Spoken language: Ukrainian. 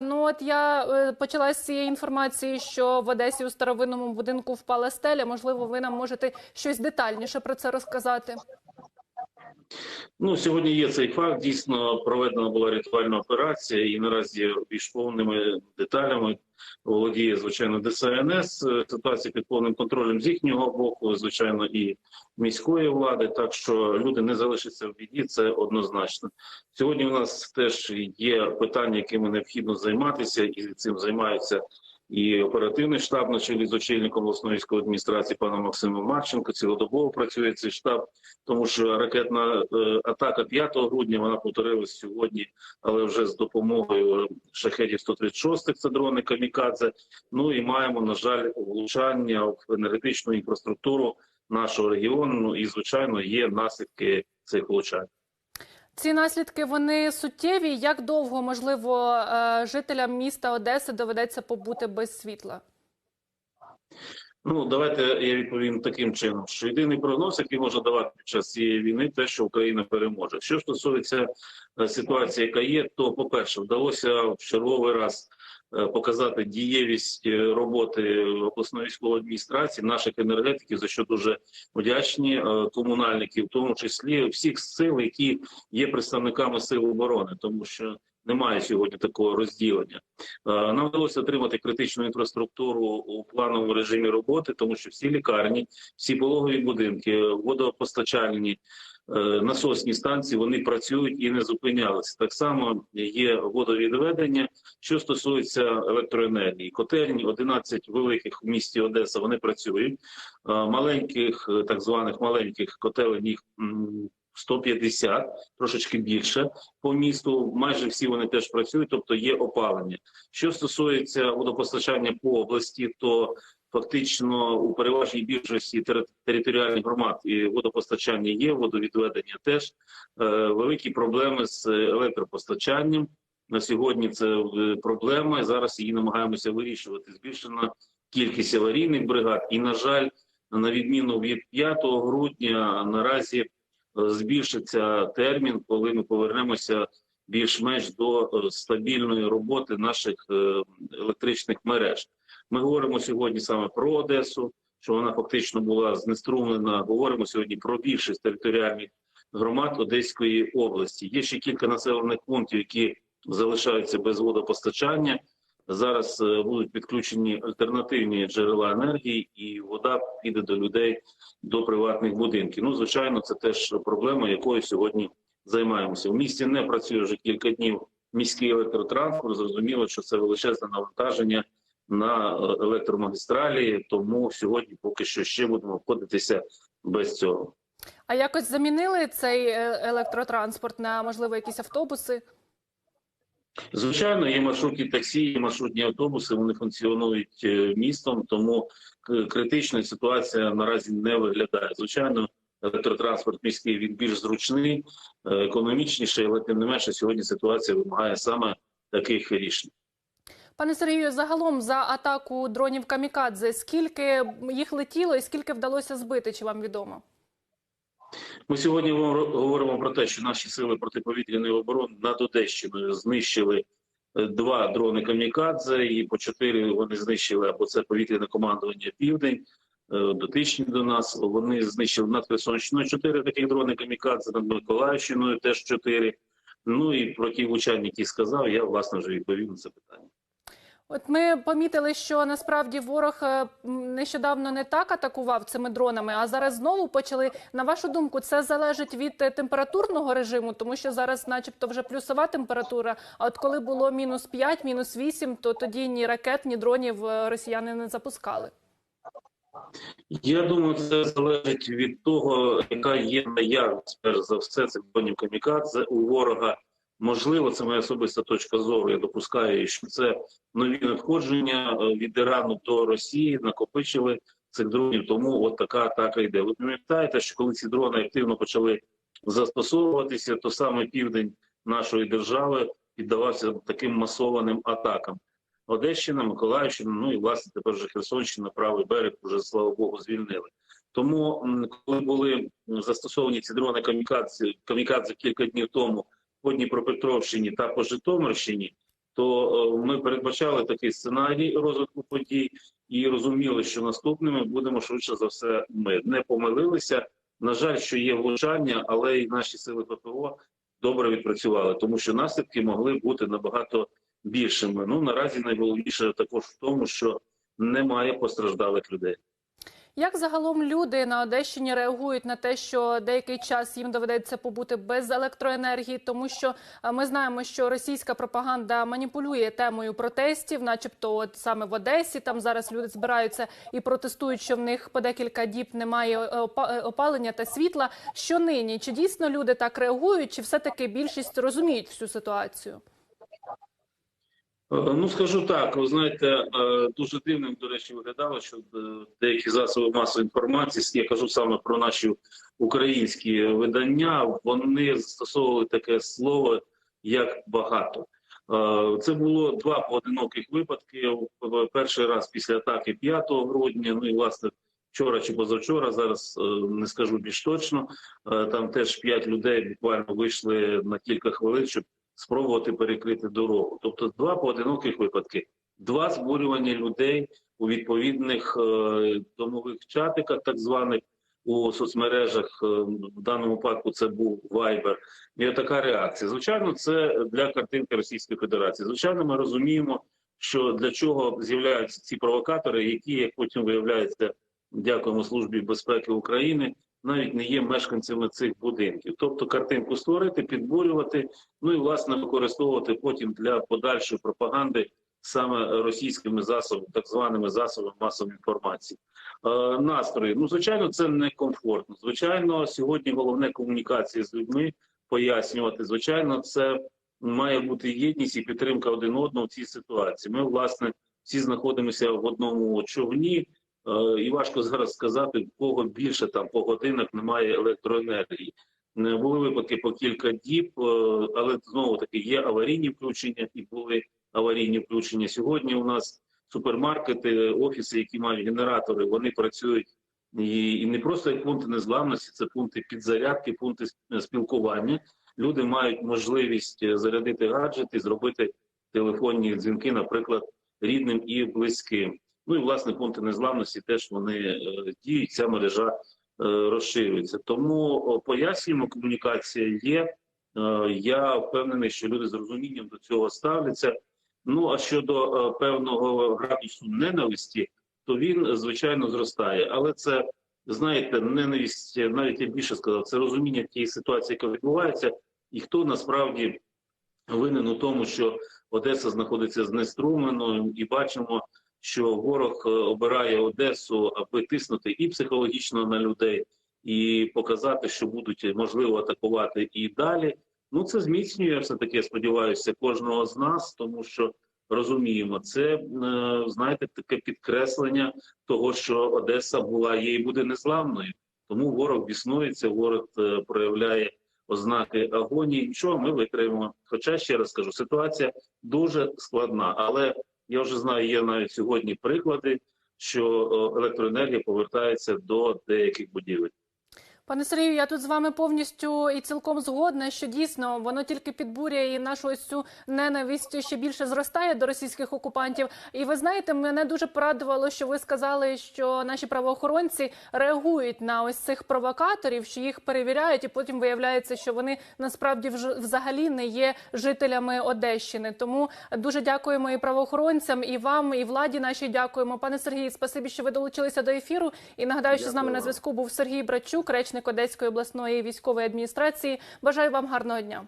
Ну от я е, почала з цієї інформації, що в Одесі у старовинному будинку впала стеля. Можливо, ви нам можете щось детальніше про це розказати. Ну, сьогодні є цей факт. Дійсно проведена була рятувальна операція, і наразі більш повними деталями володіє звичайно ДСНС. Ситуація під повним контролем з їхнього боку, звичайно, і міської влади. Так що люди не залишаться в біді. Це однозначно. Сьогодні у нас теж є питання, якими необхідно займатися, і цим займаються. І оперативний штаб на чолі з очільником обласної адміністрації паном Максимом Марченко цілодобово працює цей штаб, тому що ракетна е, атака 5 грудня вона повторилась сьогодні, але вже з допомогою шахедів 136 це дрони камікадзе. Ну і маємо на жаль влучання в енергетичну інфраструктуру нашого регіону. Ну і звичайно є наслідки цих влучань. Ці наслідки вони суттєві. Як довго можливо е, жителям міста Одеси доведеться побути без світла? Ну давайте я відповім таким чином, що єдиний прогноз, який можна давати під час цієї війни, те, що Україна переможе. Що стосується е, ситуації, яка є, то по перше, вдалося в черговий раз показати дієвість е, роботи обласної військової адміністрації, наших енергетиків, за що дуже вдячні е, комунальників, в тому числі всіх сил, які є представниками сил оборони, тому що. Немає сьогодні такого розділення. Е, Нам вдалося отримати критичну інфраструктуру у плановому режимі роботи, тому що всі лікарні, всі пологові будинки, водопостачальні, е, насосні станції вони працюють і не зупинялися. Так само є водовідведення. Що стосується електроенергії, котельні 11 великих в місті Одеса вони працюють. Е, Маленьких, е, так званих маленьких котелень їх 150, трошечки більше по місту. Майже всі вони теж працюють, тобто є опалення. Що стосується водопостачання по області, то фактично у переважній більшості територіальних громад і водопостачання є, водовідведення теж Е, великі проблеми з електропостачанням. На сьогодні це е, проблема. Зараз її намагаємося вирішувати. Збільшена кількість аварійних бригад, і на жаль, на відміну від 5 грудня, наразі збільшиться термін, коли ми повернемося більш-менш до е, стабільної роботи наших е, електричних мереж. Ми говоримо сьогодні саме про Одесу, що вона фактично була знеструмлена. Говоримо сьогодні про більшість територіальних громад Одеської області. Є ще кілька населених пунктів, які залишаються без водопостачання. Зараз е, будуть підключені альтернативні джерела енергії, і вода піде до людей до приватних будинків. Ну, звичайно, це теж проблема, якою сьогодні займаємося. В місті не працює вже кілька днів міський електротранспорт. Зрозуміло, що це величезне навантаження на е, електромагістралі. Тому сьогодні поки що ще будемо обходитися без цього. А якось замінили цей е, електротранспорт на можливо якісь автобуси? Звичайно, є маршрутні таксі, є маршрутні автобуси. Вони функціонують е, містом, тому к- критична ситуація наразі не виглядає. Звичайно, електротранспорт міський він більш зручний, е, економічніший, але тим не менше сьогодні ситуація вимагає саме таких рішень. Пане Сергію, загалом за атаку дронів камікадзе, скільки їх летіло і скільки вдалося збити? Чи вам відомо? Ми сьогодні говор- говоримо про те, що наші сили протиповітряної оборони над Одещиною знищили е, два дрони камікадзе, і по чотири вони знищили або це повітряне командування Південь. е, Дотичні до нас вони знищили над Херсонщиною чотири таких дрони камікадзе, над Миколаївщиною теж чотири. Ну і про ті влучання, які сказав, я власне вже відповів на це питання. От ми помітили, що насправді ворог е, нещодавно не так атакував цими дронами, а зараз знову почали. На вашу думку, це залежить від е, температурного режиму, тому що зараз, начебто, вже плюсова температура. А от коли було мінус 5, мінус 8, то тоді ні ракет, ні дронів е, росіяни не запускали. Я думаю, це залежить від того, яка є наявність перш за все цих дронів камікадзе у ворога. Можливо, це моя особиста точка зору. Я допускаю, що це нові надходження е, від Ірану до Росії накопичили цих дронів. Тому от така атака йде. Ви пам'ятаєте, що коли ці дрони активно почали застосовуватися, то саме південь нашої держави піддавався таким масованим атакам. Одещина, Миколаївщина, ну і власне тепер вже Херсонщина, правий берег вже слава Богу звільнили. Тому, коли були застосовані ці дрони камікадзе, камікадзе кілька днів тому по Дніпропетровщині та по Житомирщині, то е, ми передбачали такий сценарій розвитку подій і розуміли, що наступними будемо швидше за все ми не помилилися. На жаль, що є влучання, але й наші сили ППО добре відпрацювали, тому що наслідки могли бути набагато більшими. Ну наразі найголовніше також в тому, що немає постраждалих людей. Як загалом люди на Одещині реагують на те, що деякий час їм доведеться побути без електроенергії, тому що е, ми знаємо, що російська пропаганда маніпулює темою протестів, начебто, от саме в Одесі там зараз люди збираються і протестують, що в них по декілька діб немає е, е, опалення та світла. Що нині? Чи дійсно люди так реагують, чи все таки більшість розуміють всю ситуацію? Е, Ну скажу так, ви знаєте, е, дуже дивним, до речі, виглядало, що е, деякі засоби масової інформації, я кажу саме про наші українські видання, вони застосовували таке слово як багато. Це було два поодиноких випадки. Перший раз після атаки 5 грудня, ну і власне вчора чи позавчора, зараз не скажу більш точно. Там теж п'ять людей буквально вийшли на кілька хвилин, щоб спробувати перекрити дорогу. Тобто два поодиноких випадки, два збурювання людей у відповідних е, домових чатиках, так званих у соцмережах. Е, В даному випадку це був Viber. І така реакція. Звичайно, це для картинки Російської Федерації. Звичайно, ми розуміємо, що для чого з'являються ці провокатори, які, як потім виявляється, дякуємо службі безпеки України. Навіть не є мешканцями цих будинків, тобто картинку створити, підбурювати, ну і власне використовувати потім для подальшої пропаганди саме російськими засобами, так званими засобами масової інформації. Е, настрої, ну звичайно, це не комфортно. Звичайно, сьогодні головне комунікація з людьми пояснювати. Звичайно, це має бути єдність і підтримка один одного в цій ситуації. Ми, власне, всі знаходимося в одному човні. Е, І важко зараз сказати, в кого більше там по годинах немає електроенергії. Не були випадки по кілька діб, е, але знову таки є аварійні включення і були аварійні включення. Сьогодні у нас супермаркети, офіси, які мають генератори, вони працюють і, не просто як пункти незламності, це пункти підзарядки, пункти спілкування. Люди мають можливість е, зарядити гаджети, зробити телефонні дзвінки, наприклад, рідним і близьким. Ну і власне пункти незламності теж вони е, діють. Ця мережа е, розширюється. Тому пояснюємо, комунікація є. Е, Я впевнений, що люди з розумінням до цього ставляться. Ну а щодо певного градусу ненависті, то він звичайно зростає. Але це знаєте, ненависть, навіть я більше сказав, це розуміння тієї ситуації, яка відбувається, і хто насправді винен у тому, що Одеса знаходиться знеструмленою, і бачимо, що ворог е, обирає Одесу, аби тиснути і психологічно на людей, і показати, що будуть можливо атакувати і далі. Ну це зміцнює все таки, сподіваюся, кожного з нас, тому що розуміємо, це е, знаєте, таке підкреслення того, що Одеса була є і буде незламною. Тому ворог біснується, ворог е, проявляє ознаки агонії. Нічого ми витримаємо. Хоча ще раз скажу, ситуація дуже складна, але я вже знаю, є навіть сьогодні приклади, що е, електроенергія повертається до деяких будівель. Пане Сергію, я тут з вами повністю і цілком згодна, що дійсно воно тільки підбурює і нашу ось цю ненависть ще більше зростає до російських окупантів. І ви знаєте, мене дуже порадувало, що ви сказали, що наші правоохоронці реагують на ось цих провокаторів, що їх перевіряють, і потім виявляється, що вони насправді взагалі не є жителями Одещини. Тому дуже дякуємо і правоохоронцям, і вам, і владі нашій дякуємо. Пане Сергію, спасибі, що ви долучилися до ефіру. І нагадаю, що з нами на зв'язку був Сергій Брачук, речник Одеської обласної військової адміністрації. Бажаю вам гарного дня.